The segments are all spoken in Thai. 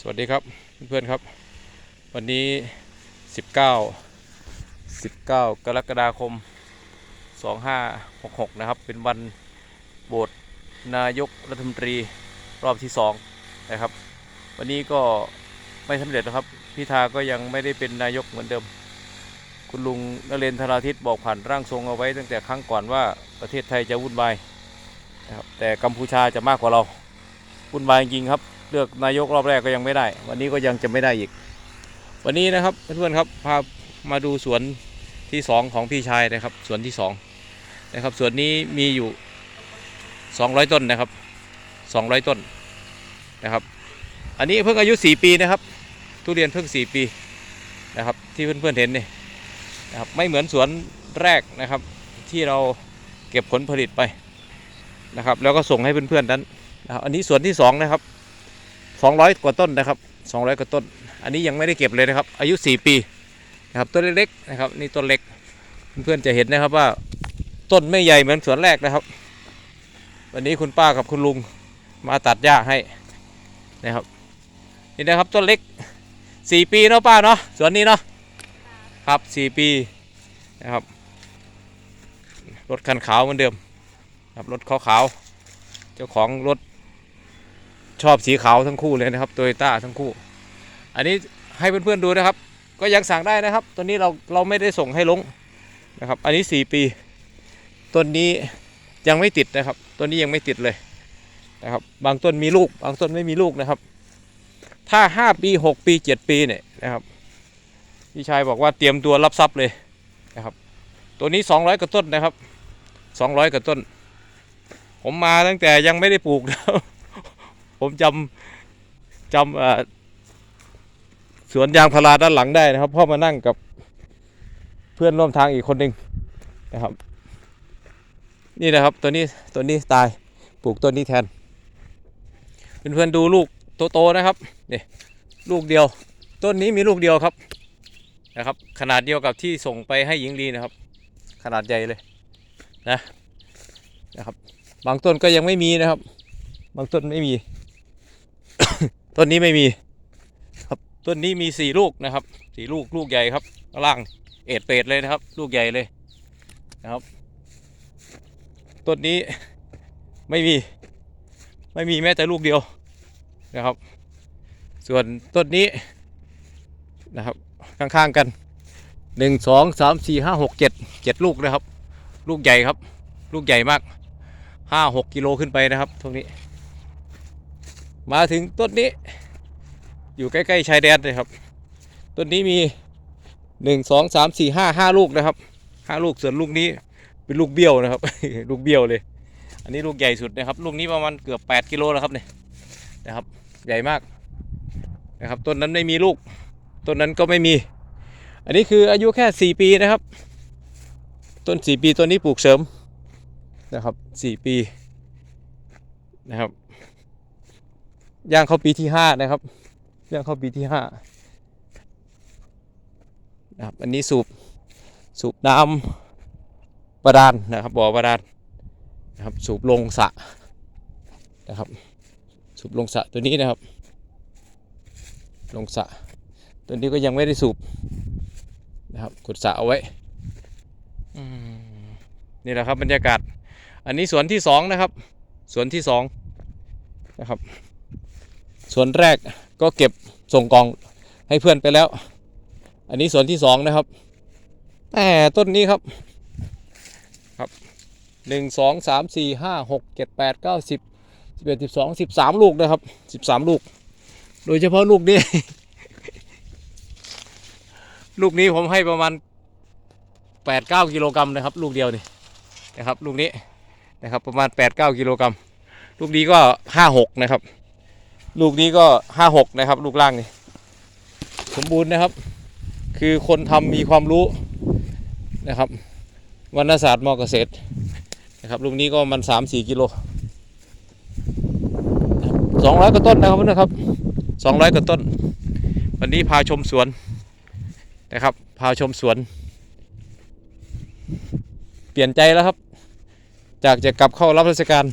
สวัสดีครับเพื่อนๆครับ วันนี้ 19 19 กรกฎาคม 2566 นะครับ เป็นวันโหวตนายกรัฐมนตรีรอบที่ 2 นะครับ วันนี้ก็ไม่สำเร็จนะครับ พิธาก็ยังไม่ได้เป็นนายกเหมือนเดิม คุณลุงนเรนทร์ธราทิตบอกผ่านร่างทรงเอาไว้ตั้งแต่ครั้งก่อนว่าประเทศไทยจะวุ่นวายนะครับแต่กัมพูชาจะมากกว่าเราวุ่นวายจริงครับ เลือกนายกรอบแรกก็ยังไม่ได้ วันนี้ก็ยังจะไม่ได้อีก วันนี้นะครับเพื่อนๆครับพามาดูสวนที่สองของพี่ชายนะครับสวนที่สองนะครับสวนนี้มีอยู่ 200 ต้นนะครับ 200 ต้นนะครับ อันนี้เพิ่งอายุ 4 ปีนะครับ ทุเรียนเพิ่ง 4 ปีนะครับที่เพื่อนๆเห็นนี่นะครับไม่เหมือนสวนแรกนะครับที่เราเก็บผลผลิตไปนะครับ แล้วก็ส่งให้เพื่อนๆนั้นนะครับอันนี้สวนที่สองนะครับ 200 กว่าต้นนะครับ 200 กว่าต้น อันนี้ยังไม่ได้เก็บเลยนะครับ อายุ 4 ปีนะครับต้นเล็กๆนะครับนี่ต้นเล็กเพื่อนๆจะเห็นนะครับว่าต้นไม่ใหญ่เหมือนสวนแรกนะครับ วันนี้คุณป้ากับคุณลุงมาตัดหญ้าให้นะครับนี่นะครับต้นเล็ก 4 ปีเนาะป้าเนาะสวนนี้เนาะครับ 4 ปีนะครับรถคันขาวเหมือนเดิมครับรถขาวขาวๆเจ้าของรถ ชอบสีขาวทั้งคู่เลยนะครับโตโยต้าทั้งคู่ อันนี้ให้เพื่อนๆดูนะครับ ก็ยังสั่งได้นะครับ ตัวนี้เราเราไม่ได้ส่งให้ลงนะครับ อันนี้ 4 ปีต้นนี้ยังไม่ติดนะครับต้นนี้ยังไม่ติดเลยนะครับ บางต้นมีลูก บางต้นไม่มีลูกนะครับ ถ้า 5 ปี 6 ปี 7 ปีเนี่ยนะครับพี่ชายบอกว่าเตรียมตัวรับทรัพย์เลยนะครับ ตัวนี้ 200กว่าต้นนะครับ 200กว่าต้น ผมมาตั้งแต่ยังไม่ได้ปลูกนะ ผมจำจำสวนยางพาราด้านหลังได้นะครับพ่อมานั่งกับเพื่อนร่วมทางอีกคนหนึ่งนะครับ นี่นะครับตัวนี้ตัวนี้ตายปลูกต้นนี้แทนเพื่อนๆดูลูกโตๆนะครับนี่ลูกเดียว ต้นนี้มีลูกเดียวครับนะครับ ขนาดเดียวกับที่ส่งไปให้หญิงลีนะครับ ขนาดใหญ่เลยนะนะครับ บางต้นก็ยังไม่มีนะครับ บางต้นไม่มี ต้นนี้ไม่มี ครับต้นนี้มีสี่ลูกนะครับสี่ลูกลูกใหญ่ครับล่างเอ็ดเป็ดเลยนะครับ ลูกใหญ่เลยนะครับต้นนี้ไม่มี ไม่มีแม้แต่ลูกเดียวนะครับ ส่วนต้นนี้นะครับ ข้างๆกันหนึ่งสองสามสี่ห้าหกเจ็ดเจ็ดลูกนะครับ ลูกใหญ่ครับ ลูกใหญ่มากห้าหกกิโลขึ้นไปนะครับตรงนี้ มาถึงต้นนี้ อยู่ใกล้ ๆ ชายแดนเลยครับ ต้นนี้มีหนึ่งสองสามสี่ห้าห้าลูกนะครับห้าลูกส่วนลูกนี้เป็นลูกเบี้ยวนะครับ ลูกเบี้ยวเลย อันนี้ลูกใหญ่สุดนะครับ ลูกนี้ประมาณเกือบแปดกิโลแล้วครับเนี่ยนะครับ ใหญ่มากนะครับต้นนั้นไม่มีลูกต้นนั้นก็ไม่มี อันนี้คืออายุแค่สี่ปีนะครับ ต้นสี่ปีต้นนี้ปลูกเสริมนะครับสี่ปีนะครับ ย่างเข้าปีที่ห้านะครับ ย่างเข้าปีที่ห้านะครับอันนี้สูบสูบน้ำประดานนะครับบ่อประดานนะครับสูบลงสระนะครับ สูบลงสระตัวนี้นะครับ ลงสระตัวนี้ก็ยังไม่ได้สูบนะครับกดสระเอาไว้นี่แหละครับบรรยากาศ อันนี้สวนที่สองนะครับ สวนที่สองนะครับ ส่วนแรกก็เก็บส่งกล่องให้เพื่อนไปแล้ว อันนี้ส่วนที่สองนะครับแหมต้นนี้ครับครับหนึ่งสองสามสี่ห้าหกเจ็ดแปดเก้าสิบสิบเอ็ดสิบสองสิบสามลูกนะครับสิบสามลูก โดยเฉพาะลูกนี้ ลูกนี้ผมให้ประมาณแปดเก้ากิโลกรัมนะครับ ลูกเดียวนี่นะครับ ลูกนี้นะครับประมาณแปดเก้ากิโลกรัมลูกนี้ก็ห้าหกนะครับ ลูกนี้ก็ห้าหกนะครับ ลูกล่างนี่สมบูรณ์นะครับ คือคนทำมีความรู้นะครับวรรณศาสตร์มอเกษตรนะครับลูกนี้ก็มันสามสี่กิโลสองร้อยกว่าต้นนะครับเพื่อนครับสองร้อยกว่าต้น วันนี้พาชมสวนนะครับ พาชมสวน เปลี่ยนใจแล้วครับ จากจะกลับเข้ารับราชการ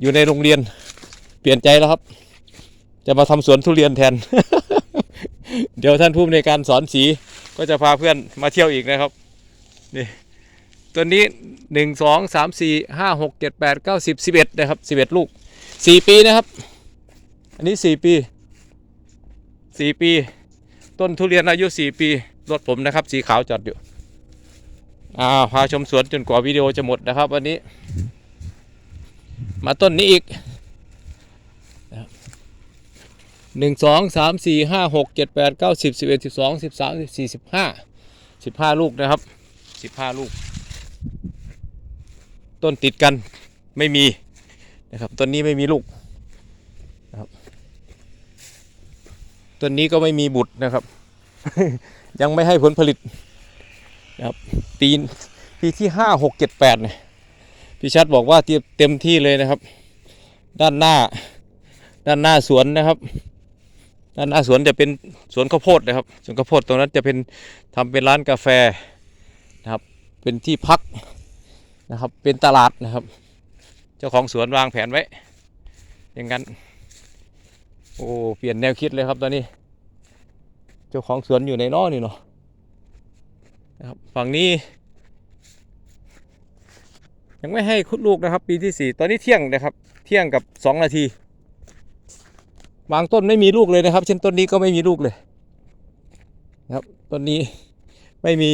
อยู่ในโรงเรียนเปลี่ยนใจแล้วครับ จะมาทำสวนทุเรียนแทน เดี๋ยวท่านผู้ในการสอนสีก็จะพาเพื่อนมาเที่ยวอีกนะครับ นี่ตัวนี้หนึ่งสองสามสี่ห้าหกเจ็ดแปดเก้าสิบสิบเอ็ดนะครับสิบเอ็ดลูกสี่ปีนะครับ อันนี้สี่ปีสี่ปี ต้นทุเรียนอายุสี่ปีรถผมนะครับ สีขาวจอดอยู่อ่าพาชมสวนจนกว่าวิดีโอจะหมดนะครับ วันนี้ มาต้นนี้อีก หนึ่งสองสามสี่ห้าหกเจ็ดแปดเก้าสิบสิบเอ็ดสิบสองสิบสามสิบสี่สิบห้าสิบห้าลูกนะครับสิบห้าลูก ต้นติดกันไม่มีนะครับต้นนี้ไม่มีลูกนะครับต้นนี้ก็ไม่มีบุตรนะครับ ยังไม่ให้ผลผลิตนะครับปีนปีที่ห้าหกเจ็ดแปดเนี่ยพี่ชัดบอกว่าเต็มที่เลยนะครับ ด้านหน้าด้านหน้าสวนนะครับ ด้านหน้าสวนจะเป็นสวนข้าวโพดนะครับ สวนข้าวโพดตรงนั้นจะเป็นทำเป็นร้านกาแฟนะครับ เป็นที่พักนะครับ เป็นตลาดนะครับ เจ้าของสวนวางแผนไว้ อย่างนั้น โอ้ เปลี่ยนแนวคิดเลยครับตอนนี้ เจ้าของสวนอยู่ในนอนี่เนาะนะครับฝั่งนี้ ยังไม่ให้คุดลูกนะครับ ปีที่สี่ตอนนี้เที่ยงนะครับ เที่ยงกับสองนาที บางต้นไม่มีลูกเลยนะครับ เช่นต้นนี้ก็ไม่มีลูกเลยนะครับต้นนี้ไม่มี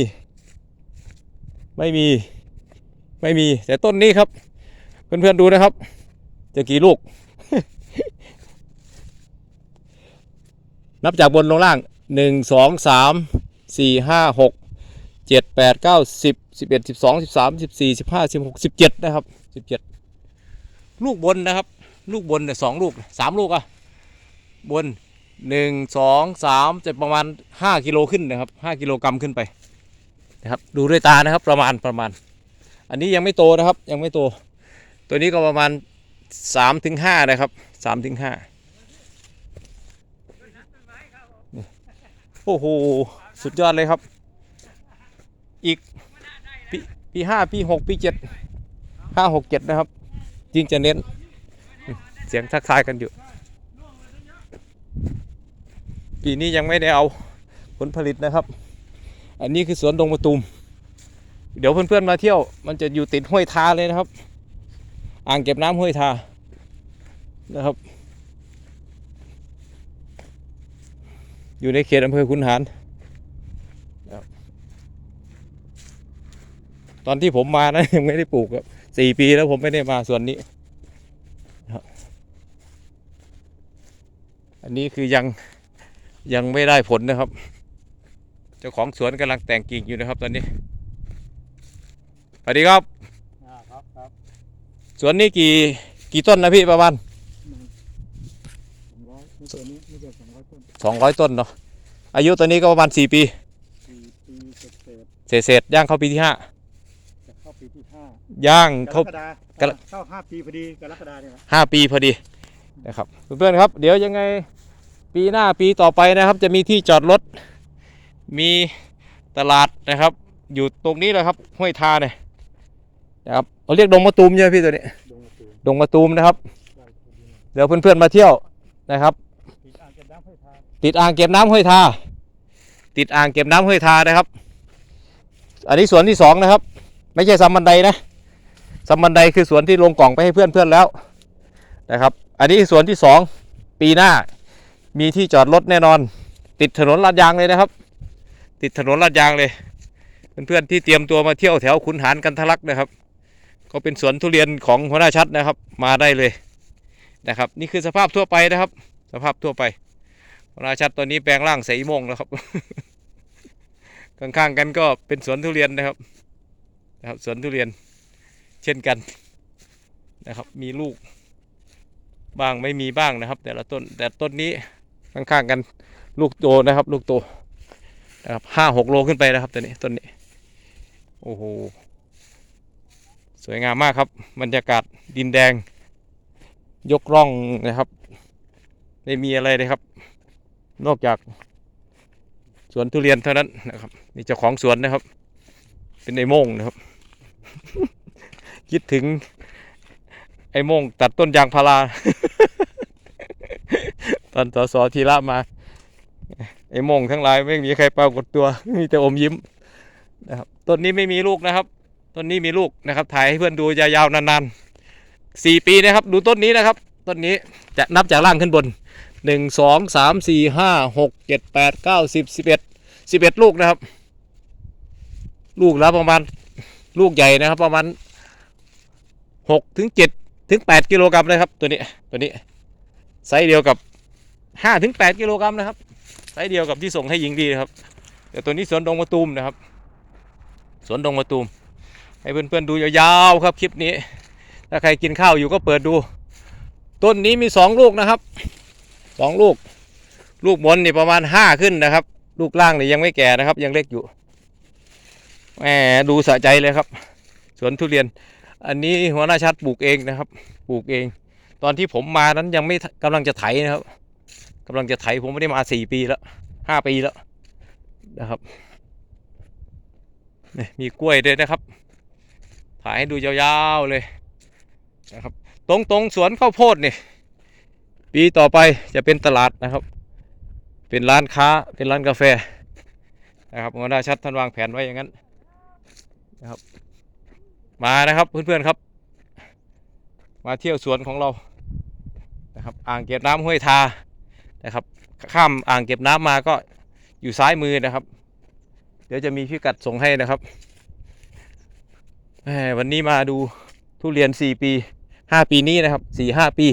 ไม่มี ไม่มี แต่ต้นนี้ครับ เพื่อนๆดูนะครับ จะกี่ลูก นับจากบนลงล่างหนึ่งสองสามสี่ห้าหกเจ็ดแปดเก้าสิบสิบเอ็ดสิบสองสิบสามสิบสี่สิบห้าสิบหกสิบเจ็ดนะครับสิบเจ็ดลูกบนนะครับ ลูกบนเนี่ยสองลูกสามลูกอะ บนหนึ่งสองสามจะประมาณห้ากิโลขึ้นนะครับห้ากิโลกรัมขึ้นไปนะครับดูด้วยตานะครับประมาณประมาณ อันนี้ยังไม่โตนะครับยังไม่โต ตัวนี้ก็ประมาณสามถึงห้านะครับสามถึงห้าโอ้โหสุดยอดเลยครับ อีกปีปีห้าปีหกปีเจ็ดห้าหกเจ็ดนะครับ ยิ่งจะเน้นเสียงทักทายกันอยู่ ปีนี้ยังไม่ได้เอาผลผลิตนะครับ อันนี้คือสวนดงมะตูม เดี๋ยวเพื่อนๆมาเที่ยว มันจะอยู่ติดห้วยทาเลยนะครับ อ่างเก็บน้ำห้วยทานะครับ อยู่ในเขตอำเภอคุนหารนตอนที่ผมมานะยังไม่ได้ปลูกครับสี่ปีแล้วผมไม่ได้มาส่วนนี้ อันนี้คือยัง ยังไม่ได้ผลนะครับ เจ้าของสวนกำลังแต่งกิ่งอยู่นะครับ ตอนนี้สวัสดีครับอ่าครับครับสวนนี้กี่กี่ต้นนะพี่ประมาณสองร้อยนี่ตัวนี้นี่จะสองร้อยต้นสองร้อยต้นเนาะอายุตัวนี้ก็ประมาณสี่ปีสี่ปีเศษเศษเศษเศษๆย่างเข้าปีที่ห้าๆจะเข้าปีที่ห้าย่างกเข้ารกฎากรเข้าห้าปีพอดีกรกฎาเนี่ยนะห้าปีพอดีนะครับเพื่อนๆครับ เดี๋ยวยังไง ปีหน้าปีต่อไปนะครับ จะมีที่จอดรถ มีตลาดนะครับ อยู่ตรงนี้แหละครับห้วยทาเนี่ยนะครับเขาเรียกดงมะตูมใช่ไหมพี่ตัวนี้ดงมะตูมดงมะตูมนะครับได้พอดีเดี๋ยวเพื่อนๆมาเที่ยวนะครับปีอ่างเก็บน้ำห้วยทานติดอ่างเก็บน้ำห้วยทา ติดอ่างเก็บน้ำห้วยทานะครับ อันนี้สวนที่สองนะครับ ไม่ใช่ซัมบันไดนะซัมบันไดคือสวนที่ลงกล่องไปให้เพื่อนเพื่อนๆแล้วนะครับ อันนี้สวนที่สองปีหน้า มีที่จอดรถแน่นอน ติดถนนลาดยางเลยนะครับ ติดถนนลาดยางเลย เพื่อนๆที่เตรียมตัวมาเที่ยวแถวขุนหารกันทะลักนะครับ ก็เป็นสวนทุเรียนของหัวหน้าชัดนะครับ มาได้เลยนะครับ นี่คือสภาพทั่วไปนะครับ สภาพทั่วไปราชัดตอนนี้แปลงร่างใสโมงแล้วครับข้างๆกันก็เป็นสวนทุเรียนนะครับนะครับสวนทุเรียนเช่นกันนะครับ มีลูกบ้างไม่มีบ้างนะครับ แต่ละต้นแต่ต้นนี้ ข้างๆกันลูกโตนะครับ ลูกโตนะครับห้าหกโลขึ้นไปนะครับตัวนี้ต้นนี้โอ้โหสวยงามมากครับบรรยากาศดินแดง ยกร่องนะครับ ไม่มีอะไรเลยครับ นอกจากสวนทุเรียนเท่านั้นนะครับนี่เจ้าของสวนนะครับ เป็นไอ้โม่งนะครับ คิดถึงไอ้โม่งตัดต้นยางพารา ตอนสสธีระมา ไอ้มงทั้งหลายไม่มีใครปรากฏตัวมีแต่อมยิ้มนะครับต้นนี้ไม่มีลูกนะครับต้นนี้มีลูกนะครับ ถ่ายให้เพื่อนดูยาวๆนานๆสี่ปีนะครับ ดูต้นนี้นะครับต้นนี้จะนับจากล่างขึ้นบนหนึ่งสองสามสี่ห้าหกเจ็ดแปดเก้าสิบสิบเอ็ดสิบเอ็ดลูกนะครับ ลูกแล้วประมาณลูกใหญ่นะครับ ประมาณหกถึงเจ็ดถึงแปดกิโลกรัมนะครับ ตัวนี้ตัวนี้ไซส์เดียวกับ ห้าถึงแปดกิโลกรัมนะครับไซส์เดียวกับที่ส่งให้หญิงดีนะครับแต่ตัวนี้สวนดงมะตูมนะครับ สวนดงมะตูม ให้เพื่อนๆดูยาวๆครับคลิปนี้ ถ้าใครกินข้าวอยู่ก็เปิดดู ต้นนี้มีสองลูกนะครับสองลูก ลูกบนนี่ประมาณห้าขึ้นนะครับ ลูกล่างนี่ยังไม่แก่นะครับ ยังเล็กอยู่แหมดูสะใจเลยครับ สวนทุเรียน อันนี้หัวหน้าชัดปลูกเองนะครับ ปลูกเอง ตอนที่ผมมานั้นยังไม่กำลังจะไถนะครับ กำลังจะไถผมไม่ได้มาสี่ปีแล้วห้าปีแล้วนะครับนี่มีกล้วยด้วยนะครับ ถ่ายให้ดูยาวๆเลยนะครับ ตรงตรงๆสวนข้าวโพดนี่ปีต่อไปจะเป็นตลาดนะครับ เป็นร้านค้าเป็นร้านกาแฟนะครับหัวหน้าชัดท่านวางแผนไว้อย่างนั้นนะครับ มานะครับเพื่อนๆครับ มาเที่ยวสวนของเรานะครับ อ่างเก็บน้ำห้วยทา นะครับข้ามอ่างเก็บน้ำมาก็อยู่ซ้ายมือนะครับ เดี๋ยวจะมีพิกัดส่งให้นะครับวันนี้มาดูทุเรียน 4 ปี 5 ปีนี้นะครับ 4 5 ปี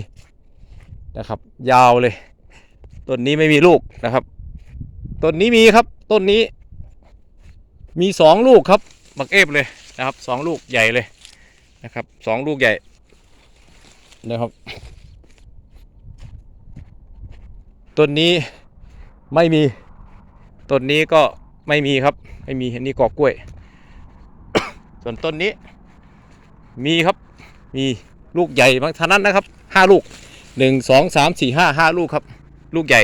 นะครับ ยาวเลยต้นนี้ไม่มีลูกนะครับต้นนี้มีครับต้นนี้ มีสองลูกครับบักเอฟเลยนะครับสองลูกใหญ่เลยนะครับสองลูกใหญ่นะครับ ต้นนี้ไม่มีต้นนี้ก็ไม่มีครับ ไม่มีอันนี้กอกล้วย ส่วนต้นนี้ มีครับ มีลูกใหญ่มากเท่านั้นนะครับห้าลูกหนึ่งสองสามสี่ห้าห้าลูกครับ ลูกใหญ่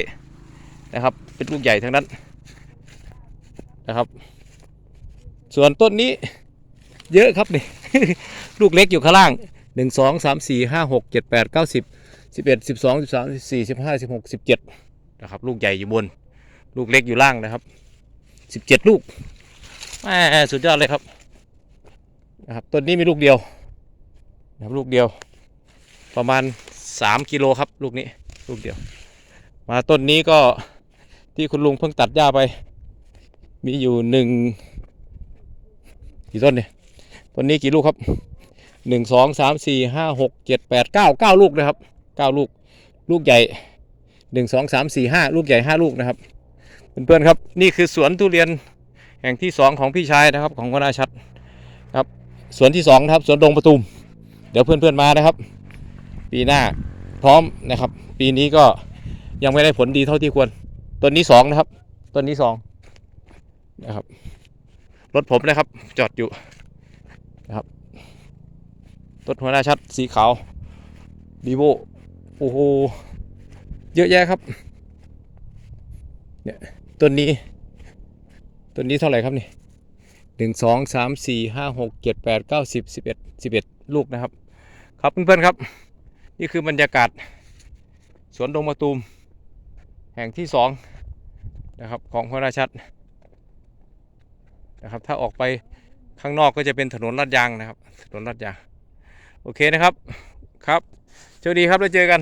นะครับ เป็นลูกใหญ่ทั้งนั้นนะครับ ส่วนต้นนี้เยอะครับนี่ลูกเล็กอยู่ข้างล่างหนึ่งสองสามสี่ห้าหกเจ็ดแปดเก้าสิบสิบเอ็ดสิบสองสิบสามสิบสี่สิบห้าสิบหกสิบเจ็ด นะครับ ลูกใหญ่อยู่บน ลูกเล็กอยู่ล่างนะครับสิบเจ็ดลูกแหมสุดยอดเลยครับนะครับต้นนี้มีลูกเดียวนะครับลูกเดียว ประมาณสามกิโลครับ ลูกนี้ลูกเดียว มาต้นนี้ก็ที่คุณลุงเพิ่งตัดหญ้าไป มีอยู่หนึ่งกี่ต้นเนี่ยต้นนี้กี่ลูกครับหนึ่งสองสามสี่ห้าหกเจ็ดแปดเก้าเก้าลูกนะครับเก้าลูก ลูกใหญ่ หนึ่งสองสามสี่ห้าลูกใหญ่ห้าลูกนะครับเพื่อนๆครับนี่คือสวนทุเรียนแห่งที่สองของพี่ชายนะครับของวนาชัดครับสวนที่สองนะครับสวนดงประตูมเดี๋ยวเพื่อนๆมานะครับ ปีหน้าพร้อมนะครับ ปีนี้ก็ยังไม่ได้ผลดีเท่าที่ควรต้นนี้สองนะครับต้นนี้สองนะครับรถผมนะครับจอดอยู่นะครับรถหัวหน้าชัดสีขาวดีโวโอ้โห เยอะแยะครับ เนี่ยต้นนี้ต้นนี้เท่าไหร่ครับนี่หนึ่งสองสามสี่ห้าหกเจ็ดแปดเก้าสิบสิบเอ็ดสิบเอ็ดลูกนะครับ ครับเพื่อนๆครับ นี่คือบรรยากาศ สวนดงมะตูม แห่งที่สองนะครับของหัวหน้าชัดนะครับ ถ้าออกไปข้างนอกก็จะเป็นถนนลาดยางนะครับ ถนนลาดยาง โอเคนะครับ ครับโชคดีครับแล้วเจอกัน